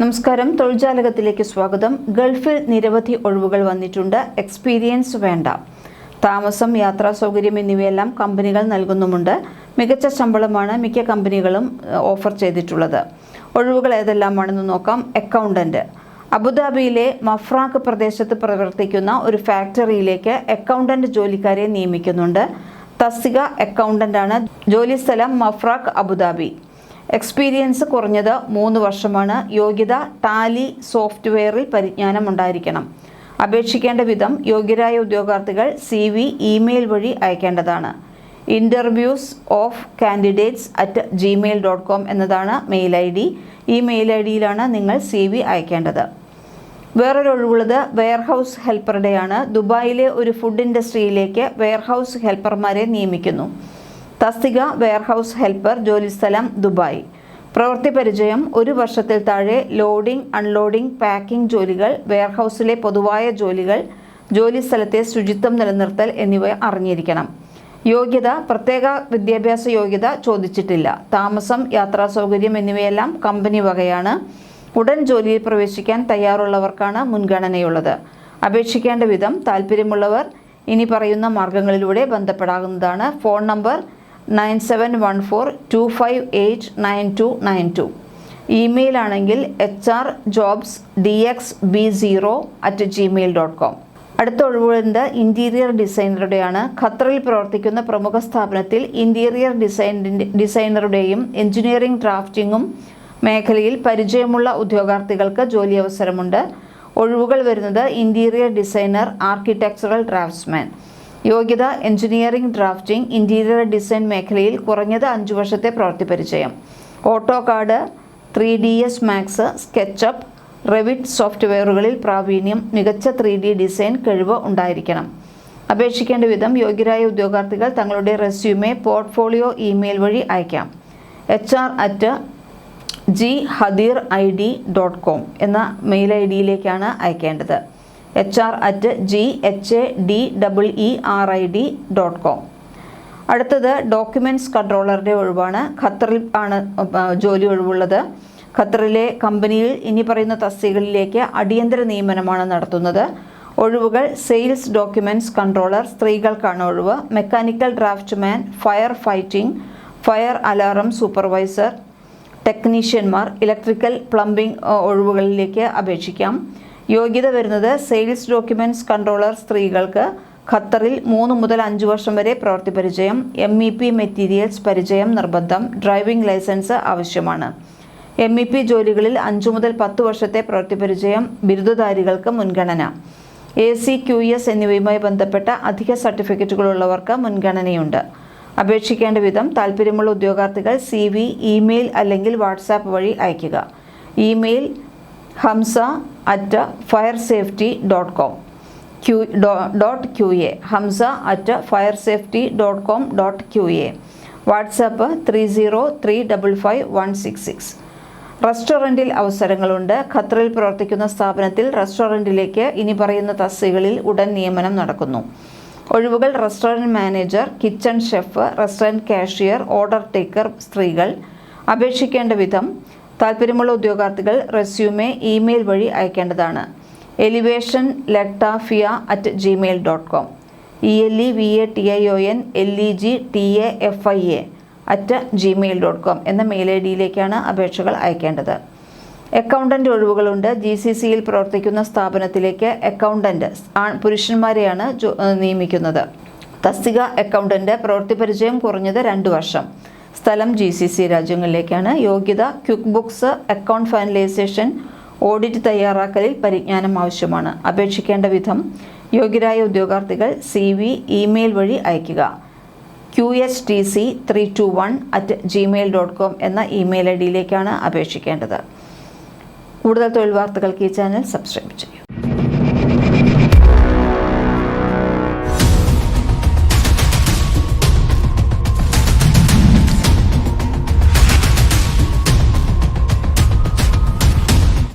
നമസ്കാരം. തൊഴിൽജാലകത്തിലേക്ക് സ്വാഗതം. ഗൾഫിൽ നിരവധി ഒഴിവുകൾ വന്നിട്ടുണ്ട്. എക്സ്പീരിയൻസ് വേണ്ട. താമസം യാത്രാ സൗകര്യം എന്നിവയെല്ലാം കമ്പനികൾ നൽകുന്നുമുണ്ട്. മികച്ച ശമ്പളമാണ് മിക്ക കമ്പനികളും ഓഫർ ചെയ്തിട്ടുള്ളത്. ഒഴിവുകൾ ഏതെല്ലാമാണെന്ന് നോക്കാം. അക്കൗണ്ടന്റ്. അബുദാബിയിലെ മഫ്രാഖ് പ്രദേശത്ത് പ്രവർത്തിക്കുന്ന ഒരു ഫാക്ടറിയിലേക്ക് അക്കൗണ്ടന്റ് ജോലിക്കാരെ നിയമിക്കുന്നുണ്ട്. തസ്തിക അക്കൗണ്ടന്റാണ്. ജോലിസ്ഥലം മഫ്രാഖ് അബുദാബി. എക്സ്പീരിയൻസ് കുറഞ്ഞത് മൂന്ന് വർഷമാണ്. യോഗ്യത ടാലി സോഫ്റ്റ്വെയറിൽ പരിജ്ഞാനം ഉണ്ടായിരിക്കണം അപേക്ഷിക്കേണ്ട വിധം യോഗ്യരായ ഉദ്യോഗാർത്ഥികൾ സി വി ഇമെയിൽ വഴി അയക്കേണ്ടതാണ്. Interviews of candidates at Gmail dot com എന്നതാണ് മെയിൽ ഐ ഡി ഈ മെയിൽ ഐ ഡിയിലാണ് നിങ്ങൾ സി വി അയക്കേണ്ടത്. വേറൊരു ഒഴിവുള്ളത് വെയർഹൗസ് ഹെൽപ്പറുടെയാണ് ദുബായിലെ ഒരു ഫുഡ് ഇൻഡസ്ട്രിയിലേക്ക് വെയർഹൗസ് ഹെൽപ്പർമാരെ നിയമിക്കുന്നു. തസ്തിക വെയർഹൗസ് ഹെൽപ്പർ ജോലിസ്ഥലം ദുബായ്. പ്രവൃത്തി പരിചയം ഒരു വർഷത്തിൽ താഴെ ലോഡിംഗ് അൺലോഡിംഗ് പാക്കിംഗ് ജോലികൾ വെയർഹൗസിലെ പൊതുവായ ജോലികൾ ജോലിസ്ഥലത്തെ ശുചിത്വം നിലനിർത്തൽ എന്നിവ അറിഞ്ഞിരിക്കണം. യോഗ്യത പ്രത്യേക വിദ്യാഭ്യാസ യോഗ്യത ചോദിച്ചിട്ടില്ല. താമസം യാത്രാ സൗകര്യം എന്നിവയെല്ലാം കമ്പനി വകയാണ്. ഉടൻ ജോലിയിൽ പ്രവേശിക്കാൻ തയ്യാറുള്ളവർക്കാണ് മുൻഗണനയുള്ളത്. അപേക്ഷിക്കേണ്ട വിധം താല്പര്യമുള്ളവർ ഇനി പറയുന്ന മാർഗങ്ങളിലൂടെ ബന്ധപ്പെടാവുന്നതാണ് phone number nine seven one four two five eight nine two nine two. Email ആണെങ്കിൽ H R jobs D X B zero at Gmail dot com അടുത്ത ഒഴിവുണ്ട് ഇന്റീരിയർ ഡിസൈനറുടെയാണ് ഖത്തറിൽ പ്രവർത്തിക്കുന്ന പ്രമുഖ സ്ഥാപനത്തിൽ ഇന്റീരിയർ ഡിസൈനിന്റെ ഡിസൈനറുടെയും എഞ്ചിനീയറിംഗ് ഡ്രാഫ്റ്റിംഗും മേഖലയിൽ പരിചയമുള്ള ഉദ്യോഗാർത്ഥികൾക്ക് ജോലി അവസരമുണ്ട്. ഒഴിവുകൾ വരുന്നത് ഇന്റീരിയർ ഡിസൈനർ ആർക്കിടെക്ചറൽ ഡ്രാഫ്റ്റ്സ്മാൻ യോഗ്യത എഞ്ചിനീയറിംഗ് ഡ്രാഫ്റ്റിംഗ് ഇന്റീരിയർ ഡിസൈൻ മേഖലയിൽ കുറഞ്ഞത് അഞ്ച് വർഷത്തെ പ്രവൃത്തി പരിചയം. AutoCAD three D S max SketchUp Revit സോഫ്റ്റ്വെയറുകളിൽ പ്രാവീണ്യം മികച്ച ത്രീ ഡി ഡിസൈൻ കഴിവ് ഉണ്ടായിരിക്കണം. അപേക്ഷിക്കേണ്ട വിധം യോഗ്യരായ ഉദ്യോഗാർത്ഥികൾ തങ്ങളുടെ റെസ്യൂമെ പോർട്ട്ഫോളിയോ ഇമെയിൽ വഴി അയക്കാം. H R at G Hadeer I D dot com എന്ന മെയിൽ ഐ ഡിയിലേക്കാണ് അയക്കേണ്ടത്. H R at G H A D double E R I D dot com അടുത്തത് ഡോക്യുമെന്റ്സ് കൺട്രോളറുടെ ഒഴിവാണ്. ഖത്തറിൽ ആണ് ജോലി ഒഴിവുള്ളത്. ഖത്തറിലെ കമ്പനിയിൽ ഇനി പറയുന്ന തസ്തികളിലേക്ക് അടിയന്തര നിയമനമാണ് നടത്തുന്നത്. ഒഴിവുകൾ സെയിൽസ് ഡോക്യുമെന്റ്സ് കൺട്രോളർ സ്ത്രീകൾക്കാണ് ഒഴിവ്. Mechanical draftman fire fighting fire alarm supervisor ടെക്നീഷ്യന്മാർ electrical plumbing ഒഴിവുകളിലേക്ക് അപേക്ഷിക്കാം. യോഗ്യത വരുന്നത് സെയിൽസ് ഡോക്യുമെന്റ്സ് കൺട്രോളർ സ്ത്രീകൾക്ക് ഖത്തറിൽ മൂന്ന് മുതൽ അഞ്ച് വർഷം വരെ പ്രവൃത്തി പരിചയം എം ഇ പി മെറ്റീരിയൽസ് പരിചയം നിർബന്ധം ഡ്രൈവിംഗ് ലൈസൻസ് ആവശ്യമാണ്. എം ഇ പി ജോലികളിൽ അഞ്ചു മുതൽ പത്ത് വർഷത്തെ പ്രവൃത്തി പരിചയം ബിരുദധാരികൾക്ക് മുൻഗണന. എ സി ക്യു എസ് എന്നിവയുമായി ബന്ധപ്പെട്ട അധിക സർട്ടിഫിക്കറ്റുകളുള്ളവർക്ക് മുൻഗണനയുണ്ട്. അപേക്ഷിക്കേണ്ട വിധം താല്പര്യമുള്ള ഉദ്യോഗാർത്ഥികൾ സി വി ഇമെയിൽ അല്ലെങ്കിൽ വാട്സാപ്പ് വഴി അയയ്ക്കുക. Email Hamsa at fire safety dot com Q dot Q A Hamsa at fire safety dot com dot Q A WhatsApp three zero three double five one six six റെസ്റ്റോറന്റിൽ അവസരങ്ങളുണ്ട്. ഖത്തറിൽ പ്രവർത്തിക്കുന്ന സ്ഥാപനത്തിൽ റെസ്റ്റോറന്റിലേക്ക് ഇനി പറയുന്ന തസ്തികളിൽ ഉടൻ നിയമനം നടക്കുന്നു. ഒഴിവുകൾ restaurant manager kitchen chef restaurant cashier order taker സ്ത്രീകൾ. അപേക്ഷിക്കേണ്ട വിധം താല്പര്യമുള്ള ഉദ്യോഗാർത്ഥികൾ റെസ്യൂമെ ഇമെയിൽ വഴി അയക്കേണ്ടതാണ്. Elevation ലെക്ടാഫിയ at gmail dot com E L E V A T I O N L E G T A F I A at gmail dot com എന്ന mail I ഡിയിലേക്കാണ് അപേക്ഷകൾ അയക്കേണ്ടത്. അക്കൗണ്ടന്റ് ഒഴിവുകളുണ്ട്. G C സിയിൽ പ്രവർത്തിക്കുന്ന സ്ഥാപനത്തിലേക്ക് accountant പുരുഷന്മാരെയാണ് നിയമിക്കുന്നത്. തസ്തിക അക്കൗണ്ടന്റ് പ്രവൃത്തി പരിചയം കുറഞ്ഞത് രണ്ട് വർഷം. സ്ഥലം ജി സി സി രാജ്യങ്ങളിലേക്കാണ്. യോഗ്യത quick books account finalisation audit തയ്യാറാക്കലിൽ പരിജ്ഞാനം ആവശ്യമാണ്. അപേക്ഷിക്കേണ്ട വിധം യോഗ്യരായ ഉദ്യോഗാർത്ഥികൾ സി വി ഇമെയിൽ വഴി അയയ്ക്കുക. Q H T C three two one at Gmail dot com എന്ന ഇമെയിൽ ഐ ഡിയിലേക്കാണ് അപേക്ഷിക്കേണ്ടത്. കൂടുതൽ തൊഴിൽ വാർത്തകൾക്ക് ഈ ചാനൽ സബ്സ്ക്രൈബ് ചെയ്യും.